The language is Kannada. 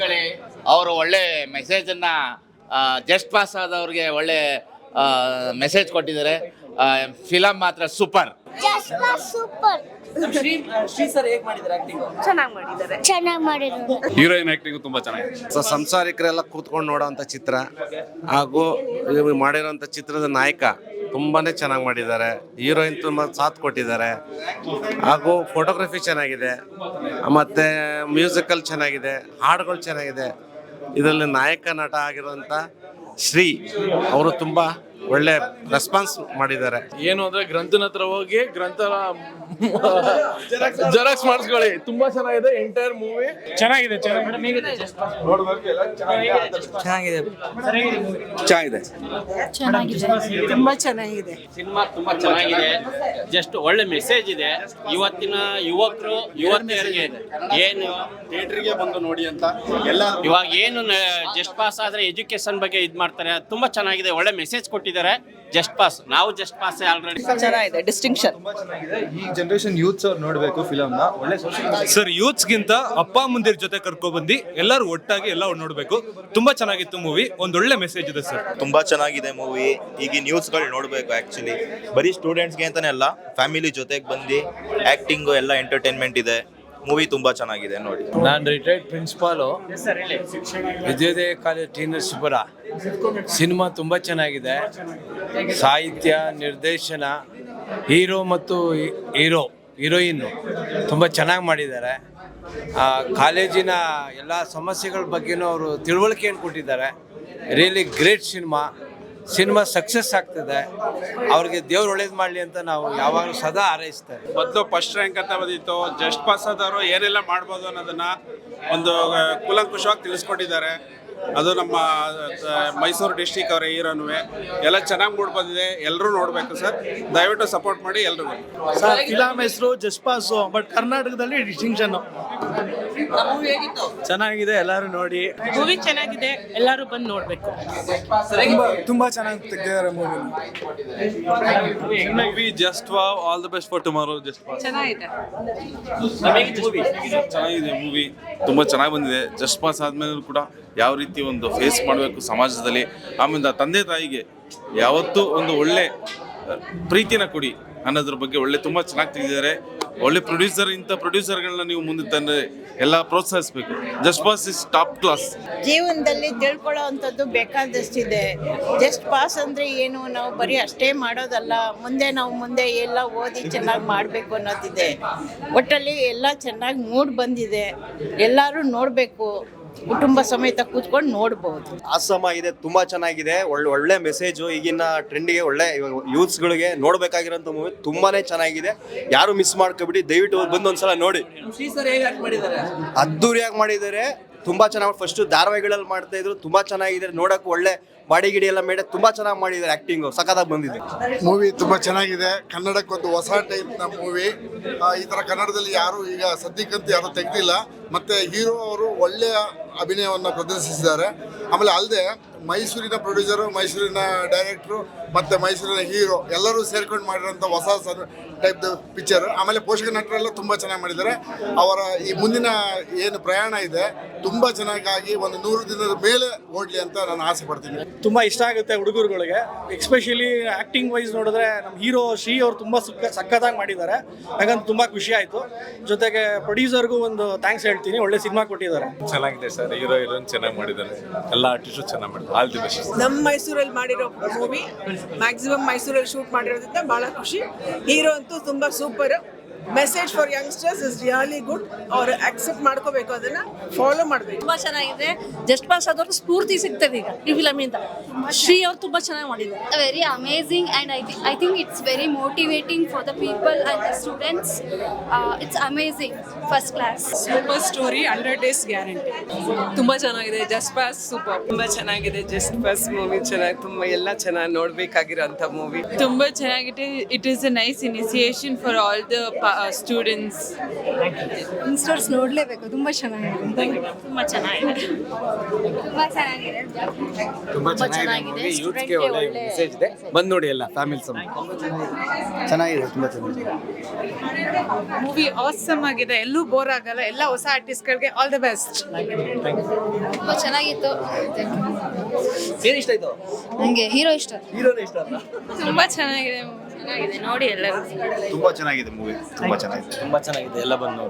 ತಲೆ ಅವರು ಒಳ್ಳೆ ಮೆಸೇಜನ್ನ ಜಸ್ಟ್ ಪಾಸ್ ಆದವ್ರಿಗೆ ಒಳ್ಳೆ ಮೆಸೇಜ್ ಕೊಟ್ಟಿದ್ದಾರೆ. ಫಿಲಮ್ ಮಾತ್ರ super super Shri Shri sir ಹೇಗ್ ಮಾಡಿದ್ದಾರೆ ಆಕ್ಟಿಂಗ್ ಚೆನ್ನಾಗಿ ಮಾಡಿದ್ದಾರೆ. ಚೆನ್ನಾಗಿ ಮಾಡಿರೋದು ಹೀರೋಯಿನ್ ಆಕ್ಟಿಂಗ್ ತುಂಬಾ ಚೆನ್ನಾಗಿದೆ. ಸೊ ಸಂಸಾರಿಕರೆಲ್ಲ ಕೂತ್ಕೊಂಡು ನೋಡೋ ಚಿತ್ರ ಹಾಗೂ ಮಾಡಿರೋ ಮಾಡಿರೋಂಥ ಚಿತ್ರದ ನಾಯಕ ತುಂಬಾನೇ ಚೆನ್ನಾಗಿ ಮಾಡಿದ್ದಾರೆ. ಹೀರೋಯಿನ್ ತುಂಬ ಸಾಥ್ ಕೊಟ್ಟಿದ್ದಾರೆ. ಹಾಗೂ ಫೋಟೋಗ್ರಫಿ ಚೆನ್ನಾಗಿದೆ. ಮತ್ತೆ ಮ್ಯೂಸಿಕಲ್ ಚೆನ್ನಾಗಿದೆ. ಹಾಡುಗಳು ಚೆನ್ನಾಗಿದೆ. ಇದರಲ್ಲಿ ನಾಯಕ ನಟ ಆಗಿರುವಂಥ ಶ್ರೀ, ಅವರು ತುಂಬ ಒಳ್ಳೆ ರೆಸ್ಪಾನ್ಸ್ ಮಾಡಿದ್ದಾರೆ. ಏನು ಅಂದ್ರೆ ಗ್ರಂಥನ ಹತ್ರ ಹೋಗಿ ಗ್ರಂಥ ಜೆರಾಕ್ಸ್ ಮಾಡಿಸ್ಕೊಳ್ಳಿ. ತುಂಬಾ ಚೆನ್ನಾಗಿದೆ ಎಂಟೈರ್ ಮೂವಿ. ಚೆನ್ನಾಗಿದೆ ಚೆನ್ನಾಗಿದೆ. ಚೆನ್ನಾಗಿದೆ. ತುಂಬಾ ಚೆನ್ನಾಗಿದೆ. ಸಿನಿಮಾ ತುಂಬಾ ಚೆನ್ನಾಗಿದೆ. ಜಸ್ಟ್ ಒಳ್ಳೆ ಮೆಸೇಜ್ ಇದೆ. ಇವತ್ತಿನ ಯುವಕರು ಯುವತಿಯರಿಗೆ ಏನು? ಥಿಯೇಟರ್ಗೆ ಬಂದು ನೋಡಿ ಅಂತ ಎಲ್ಲ ಇವಾಗ ಏನು ಜಸ್ಟ್ ಪಾಸ್ ಆದ್ರೆ ಎಜುಕೇಶನ್ ಬಗ್ಗೆ ಇದ್ ಮಾಡ್ತಾರೆ. ಅದು ತುಂಬಾ ಚೆನ್ನಾಗಿದೆ. ಒಳ್ಳೆ ಮೆಸೇಜ್ ಕೊಟ್ಟಿದ್ದಾರೆ. ಜಸ್ಟ್ ಪಾಸ್ ನಾವು ಜಸ್ಟ್ ಪಾಸ್ ಆಲ್ರೆಡಿ ಚೆನ್ನಾಗಿದೆ ಡಿಸ್ಟಿಂಕ್ಷನ್ ಈ ಜನರೇಷನ್ ಯೂತ್ಸ್ ಅವ್ರು ನೋಡಬೇಕು ಫಿಲಮ್ನ ಒಳ್ಳೆ ಸರ್ ಸರ್ ಯೂತ್ಸ್ಗಿಂತ ಅಪ್ಪ ಮುಂದಿರ ಜೊತೆ ಕರ್ಕೊಂಡು ಬಂದು ಎಲ್ಲರೂ ಒಟ್ಟಾಗಿ ಎಲ್ಲ ನೋಡಬೇಕು. ತುಂಬಾ ಚೆನ್ನಾಗಿತ್ತು ಮೂವಿ ಒಂದೊಳ್ಳೆ ಮೆಸೇಜ್ ಇದೆ ಸರ್ ತುಂಬಾ ಚೆನ್ನಾಗಿದೆ ಮೂವಿ ಈಗಿನ ನ್ಯೂಸ್ಗಳು ನೋಡಬೇಕು ಆಕ್ಚುಲಿ ಬರೀ ಸ್ಟೂಡೆಂಟ್ಸ್ಗೆ ಅಂತಾನೆ ಅಲ್ಲ ಫ್ಯಾಮಿಲಿ ಜೊತೆಗೆ ಬಂದು ಆ್ಯಕ್ಟಿಂಗು ಎಲ್ಲ ಎಂಟರ್ಟೈನ್ಮೆಂಟ್ ಇದೆ. ಮೂವಿ ತುಂಬಾ ಚೆನ್ನಾಗಿದೆ ನೋಡಿ. ನಾನು ರಿಟೈರ್ಡ್ ಪ್ರಿನ್ಸಿಪಾಲು ವಿದ್ಯೋದಯ ಕಾಲೇಜ್ ಟೀನರ್ಸ್ ನರಸೀಪುರ ಸಿನಿಮಾ ತುಂಬ ಚೆನ್ನಾಗಿದೆ. ಸಾಹಿತ್ಯ ನಿರ್ದೇಶನ ಹೀರೋ ಮತ್ತು ಹೀರೋ ಹೀರೋಯಿನ್ನು ತುಂಬ ಚೆನ್ನಾಗಿ ಮಾಡಿದ್ದಾರೆ. ಆ, ಕಾಲೇಜಿನ ಎಲ್ಲ ಸಮಸ್ಯೆಗಳ ಬಗ್ಗೆನೂ ಅವರು ತಿಳುವಳಿಕೆಯನ್ನು ಕೊಟ್ಟಿದ್ದಾರೆ. Really great cinema. Cinema success ಆಗ್ತದೆ. ಅವ್ರಿಗೆ ದೇವ್ರು ಒಳ್ಳೇದು ಮಾಡಲಿ ಅಂತ ನಾವು ಯಾವಾಗಲೂ ಸದಾ ಹಾರೈಸ್ತೇವೆ. ಮೊದಲು ಫಸ್ಟ್ ರ್ಯಾಂಕ್ ಅಂತ ಬಂದಿತ್ತು. ಜಸ್ಟ್ ಪಾಸ್ ಆದವರು ಏನೆಲ್ಲ ಮಾಡ್ಬೋದು ಅನ್ನೋದನ್ನ ಒಂದು ಕೂಲಂಕುಷವಾಗಿ ತಿಳಿಸ್ಕೊಟ್ಟಿದ್ದಾರೆ. ಅದು ನಮ್ಮ ಮೈಸೂರು ಡಿಸ್ಟಿಕ್ ಅವರ ಹೀರೋನು ಎಲ್ಲ ಚೆನ್ನಾಗಿ ಮೂಡ್ ಬಂದಿದೆ. ಎಲ್ಲರೂ ನೋಡಬೇಕು ಸರ್. ದಯವಿಟ್ಟು ಸಪೋರ್ಟ್ ಮಾಡಿ ಎಲ್ರಿಗೂ. ಸರ್ ಕಿಲಾ ಹೆಸರು ಜಸ್ಪಾಸು, ಬಟ್ ಕರ್ನಾಟಕದಲ್ಲಿ ಡಿಸ್ಟಿಂಕ್ಷನ್ ಚೆನ್ನಾಗಿದೆ ಎಲ್ಲರೂ ನೋಡಿ. ಮೂವಿ ಚೆನ್ನಾಗಿದೆ ಎಲ್ಲರೂ ಬಂದು ನೋಡ್ಬೇಕು. ತುಂಬಾ ಚೆನ್ನಾಗಿ ತೆಗೆದಿದ್ದಾರೆ movie movie just wow all the best for tomorrow just ಚೆನ್ನಾಗಿದೆ. ಮೂವಿ ಚೆನ್ನಾಗಿದೆ ಮೂವಿ ತುಂಬಾ ಚೆನ್ನಾಗಿ ಬಂದಿದೆ. ಜಸ್ಟ್ ಪಾಸ್ ಆದ್ಮೇಲೆ ಕೂಡ ಯಾವ ರೀತಿ ಒಂದು ಫೇಸ್ ಮಾಡಬೇಕು ಸಮಾಜದಲ್ಲಿ. ಆಮೇಲೆ ತಂದೆ ತಾಯಿಗೆ ಯಾವತ್ತೂ ಒಂದು ಒಳ್ಳೆ ಪ್ರೀತಿನ ಕೊಡಿ ಅನ್ನೋದ್ರ ಬಗ್ಗೆ ಒಳ್ಳೆ ತುಂಬ ಚೆನ್ನಾಗಿ ತೆಗೆದಿದ್ದಾರೆ ಒಳ್ಳೆ ಪ್ರೊಡ್ಯೂಸರ್ ಇಂಥ ಪ್ರೊಡ್ಯೂಸರ್ಗಳನ್ನ ನೀವು ಮುಂದೆ ತಂದ್ರೆ ಎಲ್ಲ ಪ್ರೋತ್ಸಾಹಿಸಬೇಕು. Just pass is top class ಜೀವನದಲ್ಲಿ ತಿಳ್ಕೊಳ್ಳೋ ಅಂಥದ್ದು ಬೇಕಾದಷ್ಟಿದೆ. ಜಸ್ಟ್ ಪಾಸ್ ಅಂದರೆ ಏನು? ನಾವು ಬರೀ ಅಷ್ಟೇ ಮಾಡೋದಲ್ಲ. ಮುಂದೆ ನಾವು ಮುಂದೆ ಎಲ್ಲ ಓದಿ ಚೆನ್ನಾಗಿ ಮಾಡಬೇಕು ಅನ್ನೋದಿದೆ. ಒಟ್ಟಲ್ಲಿ ಎಲ್ಲ ಚೆನ್ನಾಗಿ ಮೂಡ್ ಬಂದಿದೆ. ಎಲ್ಲರೂ ನೋಡಬೇಕು. ಕುಟುಂಬ ಸಮೇತ ಕೂತ್ಕೊಂಡು ನೋಡ್ಬೋದು. ಆಸಮ ಇದೆ ತುಂಬಾ ಚೆನ್ನಾಗಿದೆ. ಒಳ್ಳೆ ಒಳ್ಳೆ ಮೆಸೇಜು ಈಗಿನ ಟ್ರೆಂಡ್ಗೆ ಒಳ್ಳೆ ಯೂತ್ಸ್ಗಳಿಗೆ ನೋಡ್ಬೇಕಾಗಿರೋಂಥ ಮೂವಿ ತುಂಬಾನೇ ಚೆನ್ನಾಗಿದೆ. ಯಾರು ಮಿಸ್ ಮಾಡ್ಕೊಬಿಡಿ ದಯವಿಟ್ಟು ಬಂದು ಒಂದ್ಸಲ ನೋಡಿ. ಶ್ರೀ ಸರ್ ಹೇಗ್ ಆಕ್ಟ್ ಮಾಡಿದ್ದಾರೆ? ಅದ್ದೂರಿಯಾಗಿ ಮಾಡಿದ್ದಾರೆ. ತುಂಬಾ ಚೆನ್ನಾಗಿ ಫಸ್ಟ್ ಧಾರಾವಾಹಿಗಳಲ್ಲಿ ಮಾಡ್ತಾ ಇದ್ರು ತುಂಬಾ ಚೆನ್ನಾಗಿದೆ. ನೋಡಕ್ ಒಳ್ಳೆ ಬಾಡಿಗಿಡಿ ಎಲ್ಲ ಮೇಡೆ ತುಂಬಾ ಚೆನ್ನಾಗಿ ಮಾಡಿದ್ದಾರೆ ಆಕ್ಟಿಂಗ್ ಸಖತ್ತಾಗಿ ಬಂದಿದೆ. ಮೂವಿ ತುಂಬಾ ಚೆನ್ನಾಗಿದೆ. ಕನ್ನಡಕ್ಕೆ ಒಂದು ಹೊಸ ಟೈಪ್ನ ಮೂವಿ ಈ ತರ ಕನ್ನಡದಲ್ಲಿ ಯಾರು ಈಗ ಸದ್ಯಕ್ಕಂತೂ ಯಾರು ತೆಗ್ದಿಲ್ಲ. ಮತ್ತೆ ಹೀರೋ ಅವರು ಒಳ್ಳೆಯ ಅಭಿನಯವನ್ನು ಪ್ರದರ್ಶಿಸಿದ್ದಾರೆ. ಆಮೇಲೆ ಅಲ್ಲದೆ ಮೈಸೂರಿನ ಪ್ರೊಡ್ಯೂಸರು ಮೈಸೂರಿನ ಡೈರೆಕ್ಟ್ರು ಮತ್ತು ಮೈಸೂರಿನ ಹೀರೋ ಎಲ್ಲರೂ ಸೇರ್ಕೊಂಡು ಮಾಡಿರೋಂಥ ಹೊಸ ಟೈಪ್ ಪಿಕ್ಚರ್ ಆಮೇಲೆ ಪೋಷಕ ನಟರೆಲ್ಲ ತುಂಬ ಚೆನ್ನಾಗಿ ಮಾಡಿದ್ದಾರೆ. ಅವರ ಈ ಮುಂದಿನ ಏನು ಪ್ರಯಾಣ ಇದೆ, ತುಂಬ ಚೆನ್ನಾಗಿ ಒಂದು ನೂರು ದಿನದ ಮೇಲೆ ಓಡ್ಲಿ ಅಂತ ನಾನು ಆಸೆ ಪಡ್ತೀನಿ. ತುಂಬ ಇಷ್ಟ ಆಗುತ್ತೆ ಹುಡುಗರುಗಳಿಗೆ. ಎಕ್ಸ್ಪೆಷಲಿ ಆ್ಯಕ್ಟಿಂಗ್ ವೈಸ್ ನೋಡಿದ್ರೆ ನಮ್ಮ ಹೀರೋ ಶ್ರೀ ಅವರು ತುಂಬ ಸುಕ್ಕ ಸಖತ್ತಾಗಿ ಮಾಡಿದ್ದಾರೆ. ಹಾಗಂತ ತುಂಬ ಖುಷಿ ಆಯಿತು. ಜೊತೆಗೆ ಪ್ರೊಡ್ಯೂಸರ್ಗೂ ಒಂದು ಥ್ಯಾಂಕ್ಸ್ ಹೇಳ್ತೀನಿ. ಒಳ್ಳೆ ಸಿನಿಮಾ ಕೊಟ್ಟಿದ್ದಾರೆ. ಚೆನ್ನಾಗಿದೆ ಸರ್ ಹೀರೋ ಹೀರೋನ್ ಚೆನ್ನಾಗಿ ಮಾಡಿದ್ದಾರೆ. ಎಲ್ಲ ಆರ್ಟಿಸ್ಟು ಚೆನ್ನಾಗಿ ಮಾಡಿದ್ದಾರೆ. ಆಲ್ ದಿ ಬೆಸ್ಟ್ ನಮ್ಮ ಮೈಸೂರಲ್ಲಿ ಮಾಡಿರೋ ಮೂವಿ ಮ್ಯಾಕ್ಸಿಮಮ್ ಮೈಸೂರಲ್ಲಿ ಶೂಟ್ ಮಾಡಿರೋದ್ರಿಂದ ಭಾಳ ಖುಷಿ. ಹೀರೋ ಅಂತೂ ತುಂಬ super message for youngsters is really good ಅವ್ರು ಅಕ್ಸೆಪ್ಟ್ ಮಾಡ್ಕೋಬೇಕು ಅದನ್ನ. ಫಾಲೋ ಮಾಡಬೇಕು. ತುಂಬಾ ಚೆನ್ನಾಗಿದೆ. ಜಸ್ಟ್ ಪಾಸ್ ಆದವ್ರಿಗೆ ಸ್ಫೂರ್ತಿ ಸಿಗ್ತದೆ ಈಗ. ಈ ಫಿಲಮಿಂದ ಶ್ರೀ ಅವ್ರು ತುಂಬಾ ಚೆನ್ನಾಗಿ ಮಾಡಿದ್ದಾರೆ. Very amazing and I I think it's very motivating for the people and the students it's amazing first class super story hundred days guarantee ತುಂಬಾ ಚೆನ್ನಾಗಿದೆ. ಜಸ್ಟ್ ಪಾಸ್ ಸೂಪರ್ ತುಂಬಾ ಚೆನ್ನಾಗಿದೆ. ಜಸ್ಟ್ ಪಾಸ್ ಮೂವಿ ಚೆನ್ನಾಗಿ ತುಂಬಾ ಎಲ್ಲ ಚೆನ್ನಾಗಿ ನೋಡ್ಬೇಕಾಗಿರೋಂಥ ಮೂವಿ ತುಂಬಾ ಚೆನ್ನಾಗಿದೆ. It is a nice initiation for all the students ಇನ್ಸ್ಟೋರ್ಸ್ ನೋಡಲೇಬೇಕು ತುಂಬ ಚೆನ್ನಾಗಿದೆ. ತುಂಬ ಚೆನ್ನಾಗಿದೆ. ತುಂಬ ಚೆನ್ನಾಗಿದೆ. ತುಂಬಾ ಚೆನ್ನಾಗಿದೆ ಯೂತ್ಗೆ ಒಳ್ಳೆ ಮೆಸೇಜ್ ಇದೆ. ಬಂದ್ ನೋಡಿ ಎಲ್ಲ ಫ್ಯಾಮಿಲಿ ಚೆನ್ನಾಗಿದೆ ತುಂಬ ಚೆನ್ನಾಗಿದೆ. ಮೂವಿ ಆಸಮ್ ಆಗಿದೆ. ಎಲ್ಲೂ ಬೋರ್ ಆಗಲ್ಲ. ಎಲ್ಲ ಹೊಸ ಆರ್ಟಿಸ್ಟ್ಗಳಿಗೆ ಆಲ್ ದ ಬೆಸ್ಟ್ ತುಂಬ ಚೆನ್ನಾಗಿತ್ತು. ಏನು ಇಷ್ಟ ಆಯ್ತು? ನನಗೆ ಹೀರೋ ಇಷ್ಟ. ಹೀರೋನೇ ಇಷ್ಟ ತುಂಬ ತುಂಬಾ ಚೆನ್ನಾಗಿದೆ ಚೆನ್ನಾಗಿದೆ. ನೋಡಿ ಎಲ್ಲರೂ. ತುಂಬಾ ಚೆನ್ನಾಗಿದೆ ಮೂವಿ ತುಂಬಾ ಚೆನ್ನಾಗಿದೆ. ತುಂಬಾ ಚೆನ್ನಾಗಿದೆ. ಎಲ್ಲ ಬಂದು ನೋಡಿ.